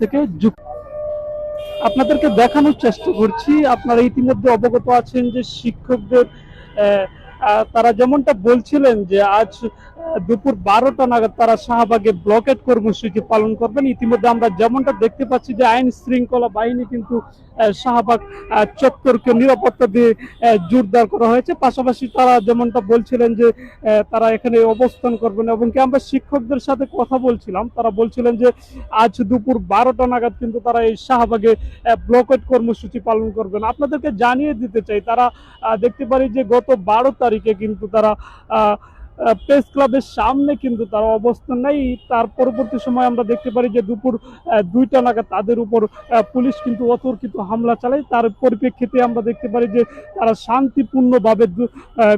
থেকে যুক্ত। আপনাদেরকে দেখানোর চেষ্টা করছি আপনারা ইতিমধ্যে অবগত আছেন যে শিক্ষকদের তারা যেমনটা বলছিলেন যে আজ দুপুর বারোটা নাগাদ তারা শাহবাগে ব্লকেট কর্মসূচি পালন করবেন। ইতিমধ্যে আমরা যেমনটা দেখতে পাচ্ছি যে আইন শৃঙ্খলা বাহিনী কিন্তু শাহবাগ চত্বরকে নিরাপত্তা দিয়ে জোরদার করা হয়েছে। পাশাপাশি তারা যেমনটা বলছিলেন যে তারা এখানে অবস্থান করবেন এবং কি আমরা শিক্ষকদের সাথে কথা বলছিলাম, তারা বলছিলেন যে আজ দুপুর বারোটা নাগাদ কিন্তু তারা এই শাহবাগে ব্লকেট কর্মসূচি পালন করবেন। আপনাদেরকে জানিয়ে দিতে চাই, তারা দেখতে পারি যে গত বারো তারিখে কিন্তু তারা প্রেস ক্লাবের সামনে কিন্তু তারা অবস্থান নেই। তার পরবর্তী সময় আমরা দেখতে পারি যে দুপুর দুইটা নাগাদ তাদের উপর পুলিশ কিন্তু অতর্কিত হামলা চালায়। তার পরিপ্রেক্ষিতে আমরা দেখতে পারি যে তারা শান্তিপূর্ণভাবে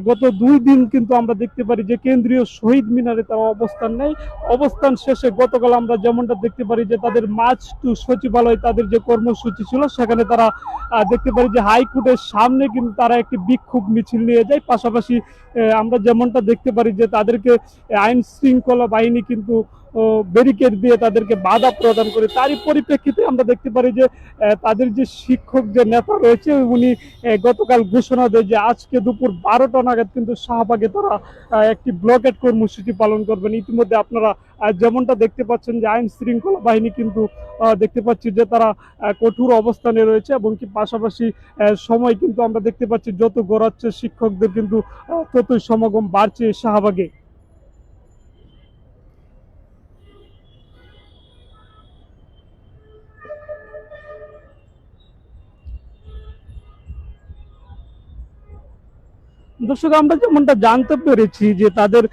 গত দুই দিন কিন্তু আমরা দেখতে পারি যে কেন্দ্রীয় শহীদ মিনারে তারা অবস্থান নেই। অবস্থান শেষে গতকাল আমরা যেমনটা দেখতে পারি যে তাদের মার্চ টু সচিবালয় তাদের যে কর্মসূচি ছিল, সেখানে তারা দেখতে পারি যে হাইকোর্টের সামনে কিন্তু তারা একটি বিক্ষোভ মিছিল নিয়ে যায়। পাশাপাশি আমরা যেমনটা দেখতে পারি যে তাদেরকে আইন শৃঙ্খলা বাহিনী কিন্তু ব্যারিকেড দিয়ে তাদেরকে বাধা প্রদান করে, তারই পরিপ্রেক্ষিতে আমরা দেখতে পারি যে তাদের যে শিক্ষক যে নেতা রয়েছে, উনি গতকাল ঘোষণা দেয় যে আজকে দুপুর বারোটা নাগাদ কিন্তু শাহবাগে তারা একটি ব্লকেট কর্মসূচি পালন করবেন। ইতিমধ্যে আপনারা যেমনটা দেখতে পাচ্ছেন যে আইন শৃঙ্খলা বাহিনী কিন্তু দেখতে পাচ্ছি যে তারা কঠোর অবস্থানে রয়েছে এবং কি পাশাপাশি সময় কিন্তু আমরা দেখতে পাচ্ছি যত গড়াচ্ছে শিক্ষকদের কিন্তু ততই সমাগম বাড়ছে শাহবাগে। দর্শক, আমরা যেমনটা জানতে পেরেছি যে তাদের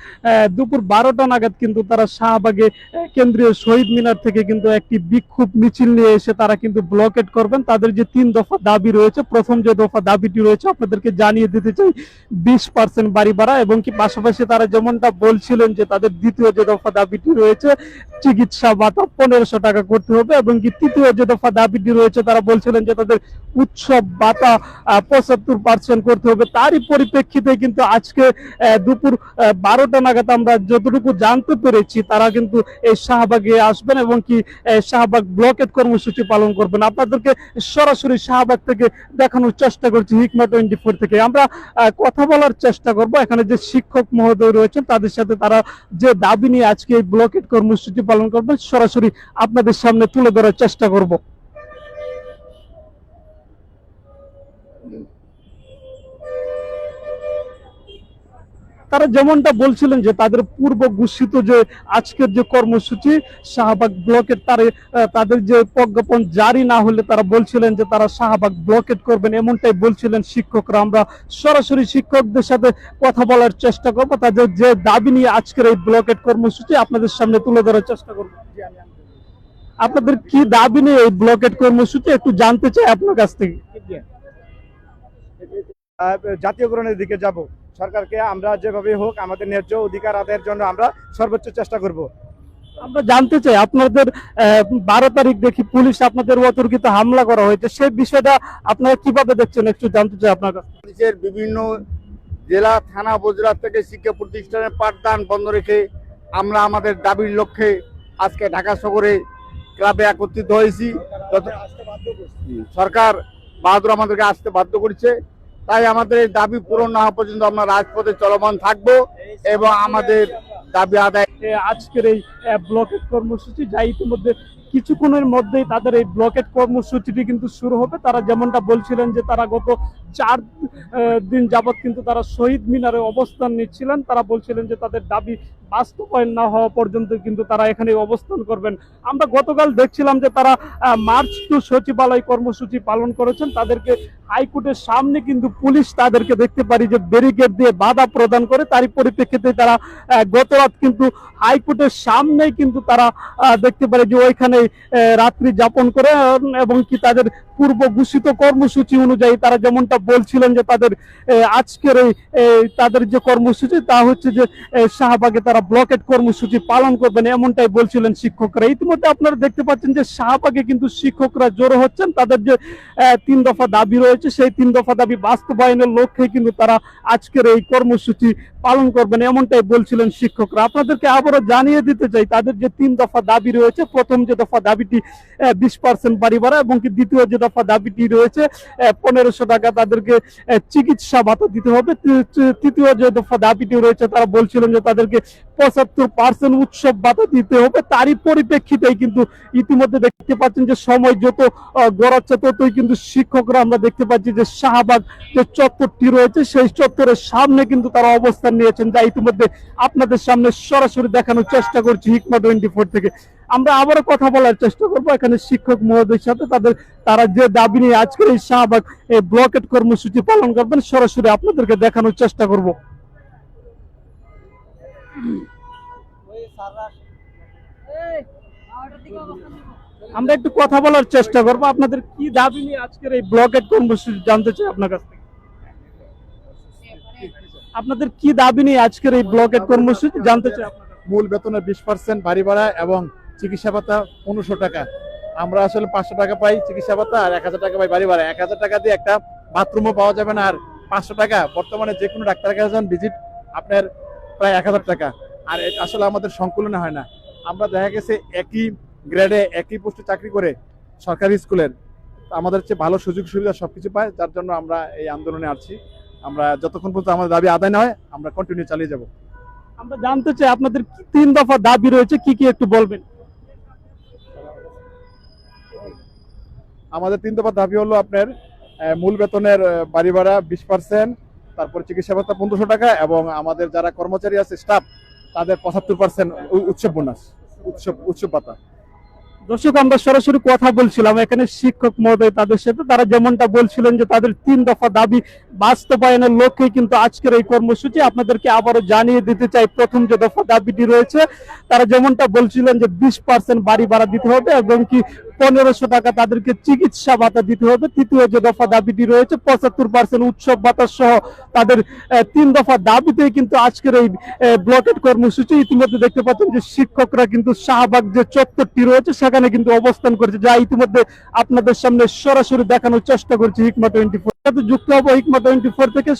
দুপুর বারোটা নাগাদ কিন্তু তারা শাহবাগে কেন্দ্রীয় শহীদ মিনার থেকে কিন্তু একটি বিক্ষোভ মিছিল নিয়ে এসে তারা কিন্তু ব্লকেট করবেন। তাদের যে তিন দফা দাবি রয়েছে, প্রথম যে দফা দাবিটি রয়েছে, আপনাদেরকে জানিয়ে দিতে চাই, বিশ পার্সেন্ট বাড়ি ভাড়া এবং কি পাশাপাশি তারা যেমনটা বলছিলেন যে তাদের দ্বিতীয় যে দফা দাবিটি রয়েছে, চিকিৎসা ভাতা পনেরোশো টাকা করতে হবে এবং কি তৃতীয় যে দফা দাবিটি রয়েছে, তারা বলছিলেন যে তাদের উৎসব ভাতা পঁচাত্তর পার্সেন্ট করতে হবে। তারই পরিপ্রেক্ষিতে কিন্তু আজকে দুপুর বারোটা নাগাদ আমরা যতটুকু জানতে পেরেছি, তারা কিন্তু এই শাহবাগে আসবেন এবং কি শাহবাগ ব্লকেট কর্মসূচি পালন করবেন। আপনাদেরকে সরাসরি শাহবাগ থেকে দেখানোর চেষ্টা করছি হিকমা টোয়েন্টি ফোর থেকে। আমরা কথা বলার চেষ্টা করব। এখানে যে শিক্ষক মহোদয় রয়েছেন, তাদের সাথে তারা যে দাবি নিয়ে আজকে এই ব্লকেট কর্মসূচি পালন করবেন, সরাসরি আপনাদের সামনে তুলে ধরার চেষ্টা করব। তারা যেমনটা বলছিলেন যে তাদের পূর্ব ঘোষিত যে আজকের যে কর্মসূচি, শাহবাগ ব্লকেট তারে তাদের যে প্রজ্ঞাপন জারি না হলে তারা বলছিলেন যে তারা শাহবাগ ব্লকেট করবেন এমনটাই বলছিলেন শিক্ষকরা। আমরা সরাসরি শিক্ষকদের সাথে কথা বলার চেষ্টা করব, তাদের যে দাবি নিয়ে আজকের এই ব্লকেট কর্মসূচি আপনাদের সামনে তুলে ধরার চেষ্টা করব। আপনাদের কি দাবি নিয়ে এই ব্লকেট কর্মসূচি একটু জানতে চাই আপনার কাছ থেকে। জাতীয়করণের দিকে যাব। সরকারকে আমরা যেভাবে হোক আমাদের ন্যায্য অধিকার আদায়ের জন্য আমরা সর্বোচ্চ চেষ্টা করব। আমরা জানতে চাই আপনাদের বারো তারিখ দেখি পুলিশ আপনাদের অতর্কিত হামলা করা হয়েছে। সেই বিষয়টা আপনারা কীভাবে দেখছেন? একটু জানতে চাই আপনার কাছে পুলিশের বিভিন্ন জেলা থানা উপজেলা থেকে শিক্ষা প্রতিষ্ঠানের পাঠদান বন্ধ রেখে আমরা আমাদের দাবির লক্ষ্যে আজকে ঢাকা শহরে ক্লাবে একত্রিত হয়েছি। তত- সরকার বাহাদুর আমাদেরকে আসতে বাধ্য করছে। তাই আমাদের এই দাবি পূরণ না হওয়া পর্যন্ত আমরা রাজপথে চলমান থাকব এবং আমাদের দাবি আদায় আজকের এই ব্লকের কর্মসূচি, যা ইতিমধ্যে কিছুক্ষণের মধ্যেই তাদের এই ব্লকেট কর্মসূচিটি কিন্তু শুরু হবে। তারা যেমনটা বলছিলেন যে তারা গত চার দিন যাবৎ কিন্তু তারা শহীদ মিনারে অবস্থান নিচ্ছিলেন। তারা বলছিলেন যে তাদের দাবি বাস্তবায়ন না হওয়া পর্যন্ত কিন্তু তারা এখানে অবস্থান করবেন। আমরা গতকাল দেখছিলাম যে তারা মার্চ টু সচিবালয় কর্মসূচি পালন করেছেন। তাদেরকে হাইকোর্টের সামনে কিন্তু পুলিশ তাদেরকে দেখতে পারি যে ব্যারিকেড দিয়ে বাধা প্রদান করে তারই পরিপ্রেক্ষিতে তারা আহ, গত রাত কিন্তু হাইকোর্টের সামনেই কিন্তু তারা দেখতে পারে যে ওইখানে রাত্রি যাপন করে, এবং কি তাদের পূর্ব ঘোষিত কর্মসূচি অনুযায়ী তারা যেমনটা বলছিলেন যে তাদের আজকের এই তাদের যে কর্মসূচি তা হচ্ছে যে শাহবাগে তারা ব্লকেট কর্মসূচি পালন করবেন এমনটাই বলছিলেন শিক্ষকরা। ইতিমধ্যে আপনারা দেখতে পাচ্ছেন যে শাহবাগে কিন্তু শিক্ষকরা জড়ো হচ্ছেন। তাদের যে তিন দফা দাবি রয়েছে, সেই তিন দফা দাবি বাস্তবায়নের লক্ষ্যে কিন্তু তারা আজকের এই কর্মসূচি পালন করবেন এমনটাই বলছিলেন শিক্ষকরা। আপনাদেরকে আবারও জানিয়ে দিতে চাই, তাদের যে তিন দফা দাবি রয়েছে, প্রথম যে দফা দাবিটি বিশ পার্সেন্ট বাড়ি ভাড়া এবং দ্বিতীয় যে দফা দাবিটি রয়েছে পনেরোশো টাকা তাদেরকে চিকিৎসা ভাতা দিতে হবে। তৃতীয় যে দফা দাবিটি রয়েছে, তারা বলছিলেন যে তাদেরকে পঁচাত্তর পার্সেন্ট উৎসব ভাতা দিতে হবে। তারই পরিপ্রেক্ষিতেই কিন্তু ইতিমধ্যে দেখতে পাচ্ছেন যে সময় যত গড়াচ্ছে ততই কিন্তু শিক্ষকরা আমরা দেখতে পাচ্ছি যে শাহবাগ যে চত্বরটি রয়েছে, সেই চত্বরের সামনে কিন্তু তারা অবস্থান নিয়েছেন। যা ইতিমধ্যে আপনাদের সামনে সরাসরি দেখানোর চেষ্টা করছি হিকমা টোয়েন্টি ফোর থেকে। আমরা আবারও কথা বলার চেষ্টা করব। এখানে শিক্ষক মহোদয়ের সাথে তাদের, তারা যে দাবি নিয়ে আজকের এই শাহবাগ এই ব্লকেট কর্মসূচি পালন করবেন, সরাসরি আপনাদেরকে দেখানোর চেষ্টা করব। আমরা একটু কথা বলার চেষ্টা করব। আপনাদের কি দাবি নিয়ে আজকের এই ব্লকেট কর্মসূচি জানতে চাই আপনার কাছ থেকে? আপনাদের কি দাবি নিয়ে আজকের এই ব্লকেট কর্মসূচি জানতে চাই। মূল বেতনের বিশ পার্সেন্ট বাড়ি ভাড়া এবং চিকিৎসা ভাতা পনেরোশো টাকা। আমরা আসলে পাঁচশো টাকা পাই চিকিৎসা ভাতা আর এক হাজার টাকা পাই বাড়ি ভাড়া। এক হাজার টাকা দিয়ে একটা বাথরুমও পাওয়া যাবে না আর পাঁচশো টাকা। বর্তমানে যে কোনো ডাক্তারের কাছে যান ভিজিট আপনার প্রায় এক হাজার টাকা। আর আসলে আমাদের সংকুলনে হয় না। আমরা দেখা গেছে একই গ্রেডে একই পোস্টে চাকরি করে সরকারি স্কুলের আমাদের চেয়ে ভালো সুযোগ সুবিধা সব কিছু পায়, যার জন্য আমরা এই আন্দোলনে আসছি আমরা যতক্ষণ পর্যন্ত আমাদের দাবি আদায় না হয়, আমরা কন্টিনিউ চালিয়ে যাব। আমরা জানতে চাই আপনাদের তিন দফা দাবি রয়েছে, কি কি একটু বলবেন? আমাদের তিন দফা দাবি হলো আপনার মূল বেতনের বাড়ি ভাড়া বিশ পার্সেন্ট তারপর চিকিৎসা ভাতা পনেরোশো টাকা এবং আমাদের যারা কর্মচারী আছে স্টাফ তাদের পঁচাত্তর পার্সেন্ট উৎসব বোনাস উৎসব উৎসব ভাতা। দর্শক, আমরা সরাসরি কথা বলছিলাম, এখানে শিক্ষক মহোদয় তাদের সাথে, তারা যেমনটা বলছিলেন যে তাদের তিন দফা দাবি বাস্তবায়নের লক্ষ্যে কিন্তু আজকের এই কর্মসূচি আপনাদেরকে আবারও জানিয়ে দিতে চাই। প্রথম যে দফা দাবিটি রয়েছে, তারা যেমনটা বলছিলেন যে বিশ পার্সেন্ট বাড়ি ভাড়া দিতে হবে এবং কি পনেরোশো টাকা তাদেরকে চিকিৎসা ভাতা দিতে হবে। তৃতীয় যে দফা দাবিটি রয়েছে, পঁচাত্তর পার্সেন্ট উৎসব ভাতা সহ তাদের তিন দফা দাবিতেই কিন্তু আজকের এই ব্লকেট কর্মসূচি। ইতিমধ্যে দেখতে পাচ্ছেন যে শিক্ষকরা কিন্তু শাহবাগ যে চত্বরটি রয়েছে, সেখানে কিন্তু অবস্থান করেছে, যা ইতিমধ্যে আপনাদের সামনে সরাসরি দেখানোর চেষ্টা করছে হিকমা টোয়েন্টি ফোর। যুক্ত হব হিকমা টোয়েন্টি ফোর থেকে